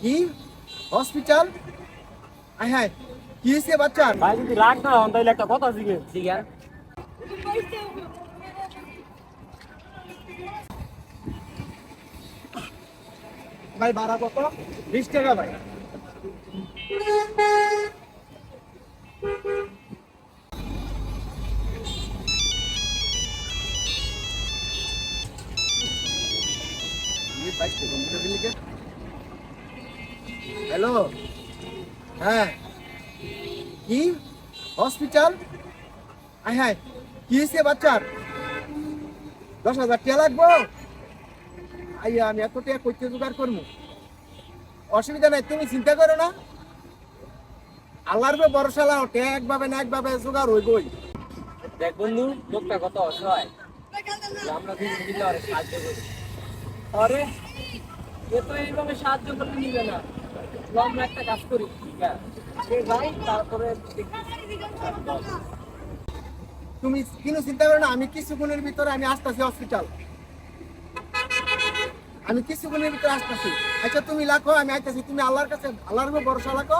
কি হসপিটাল আয় হায় কি হয়েছে বাচ্চার ভাই যদি রাগ না হন তাহলে একটা কথা জিগে জিগার ভাই ভাড়া কত বিশ টাকা ভাই হ্যালো? হ্যাঁ। কি? হসপিটাল? আয় হায়, কি হয়েছে বাচ্চার? দশ হাজার টাকা লাগবো? আইয়া, আমি এত টাকা করতে জোগাড় করব অসুবিধা নাই, তুমি চিন্তা করো না। আল্লাহর একভাবে না একভাবে জোগাড় দেখ বন্ধু, লোকটা কত অসহায়। আমরা মিলে সাহায্য করি। আরে, এ তো এইভাবে সাহায্য করলে নিবে না। তুমি কিন্তু চিন্তা করো না, আমি কিছুক্ষণের ভিতরে আমি আসতেছি হসপিটাল আমি কিছুক্ষণের ভিতরে আসতেছি। আচ্ছা তুমি লাখো আমি আইতেছি। তুমি আল্লাহর কাছে, আল্লাহর ভরসা রাখো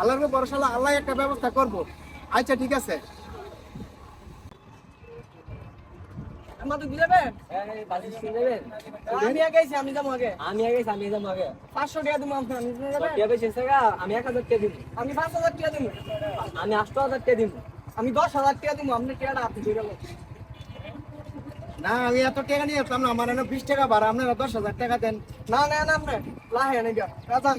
আল্লাহর ভরসা আল্লাহ একটা ব্যবস্থা করব। আচ্ছা ঠিক আছে। দিলেবেন? আমি আগে আমি যাব আগে। আমি আগে আমি যাব আগে। পাঁচশো টাকা দিব আপনার আপনি যাবেন? টাকা আছে গা? আমি এক হাজার টাকা দিব। আমি পাঁচ হাজার টাকা দিব। আমি আষ্ট হাজার টাকা দিব। আমি দশ হাজার টাকা দিব আপনি টাকাটা আপনি দিয়ে না আমি এত টাকা নিয়ে যেতাম না আমার এনে বিশ টাকা ভাড়া আপনারা দশ হাজার টাকা দেন। না না না আপনি লাহে নেই রাজান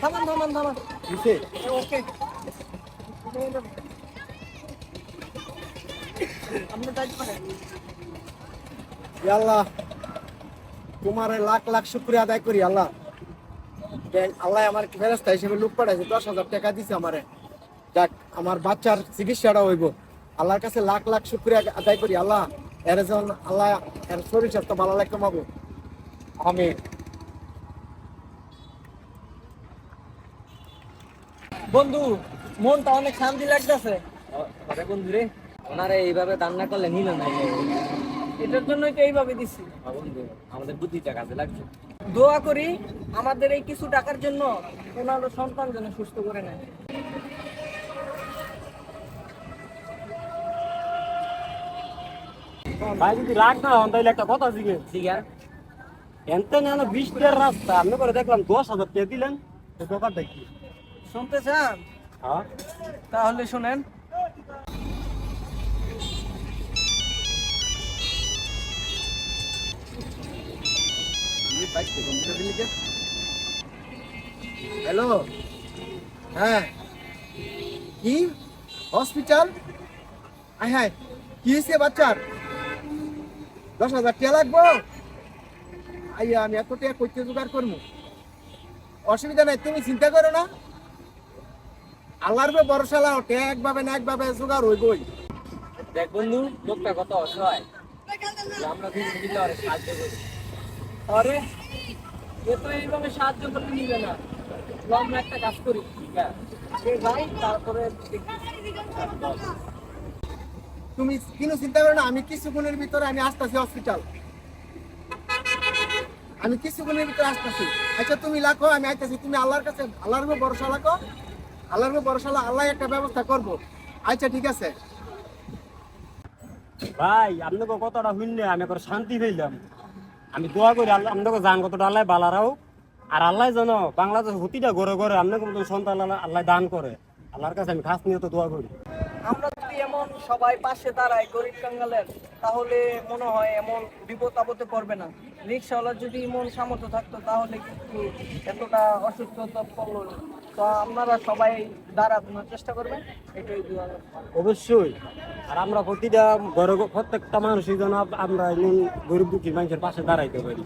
থামান থামান থামান। কিসে? ওকে। আপনি পারেন আল্লাহ তোমার লাখ লাখ শুক্রিয়া আদায় করি আল্লাহ। আল্লাহ আমার ফেরস্তা হিসেবে লোক পাঠাইছে দশ হাজার টাকা দিছে আমারে। যাক আমার বাচ্চার চিকিৎসাটা হইব। আল্লাহর কাছে লাখ লাখ শুক্রিয়া আদায় করি আল্লাহ। এর যেন আল্লাহ এর শরীর স্বাস্থ্য ভালো লাগতে মাবো আমি বন্ধু মনটা অনেক শান্তি লাগতেছে। আরে বন্ধু রে ওনারে এইভাবে দান না করলে নিল না। এটার জন্যই তো এইভাবে দিছি। বন্ধু আমাদের বুদ্ধিটা কাজে লাগছে। দোয়া করি আমাদের এই কিছু টাকার জন্য ওনার সন্তান যেন সুস্থ করে নেয়। ভাই যদি রাগ না হন তাহলে একটা কথা জিগে। জিগার এনতে না বিশ টাকার রাস্তা। আপনি করে দেখলাম দশ হাজার টাকা দিলেন। তো ব্যাপারটা কি? শুনতে চান? হ্যাঁ। তাহলে শুনেন। হ্যালো। হ্যাঁ। কি? হসপিটাল? আয় হ্যাঁ কি হয়েছে বাচ্চার? দশ হাজার টাকা লাগবো? আইয়া আমি এত টাকা করতে জোগাড় করব অসুবিধা নাই তুমি চিন্তা করো না। আল্লাহর উপরে ভরসা লাও একভাবে না একভাবে জোগাড় হইবই। দেখ বন্ধু লোকটা কত অসহায়। আমরা সাহায্য করি। আরে এ তো এইভাবে সাহায্য করলে নিবে না। একটা কাজ করি। সে যাই তারপরে তুমি কিন্তু চিন্তা করো না আমি কিছুক্ষণের ভিতরে আমি আসতেছি হসপিটাল আমি কিছুক্ষণের ভিতরে আসতেছি। আচ্ছা তুমি লাখো আমি আইতেছি। তুমি আল্লাহর কাছে আল্লাহর ভরসা রাখো আল্লাহর ভরসা আল্লাহ একটা ব্যবস্থা করব। আচ্ছা ঠিক আছে। ভাই আপনাকে কতটা শুনলে আমি একবার শান্তি পেলাম আমি দোয়া করি আল্লাহ আপনাকে জান কতটা আল্লাহ বালারাও আর আল্লাহ জানো বাংলাদেশ হতিটা ঘরে ঘরে আপনাকে মতন সন্তান আল্লাহ দান করে। আল্লাহর কাছে আমি খাস নিয়ে তো দোয়া করি। আমরা যদি এমন সবাই পাশে দাঁড়াই গরিব কাঙ্গালের তাহলে মনে হয় এমন বিপদ আপদে পড়বে না। রিক্সাওয়ালার যদি এমন সামর্থ্য থাকতো তাহলে কিন্তু এতটা অসুস্থতা পড়ল না। তো আপনারা সবাই দাঁড়ানোর চেষ্টা করবেন এটাই অবশ্যই। আর আমরা প্রতিটা ঘরে ঘরে- প্রত্যেকটা মানুষই যেন আমরা গরিব দুঃখী মানুষের পাশে দাঁড়াইতে পারি।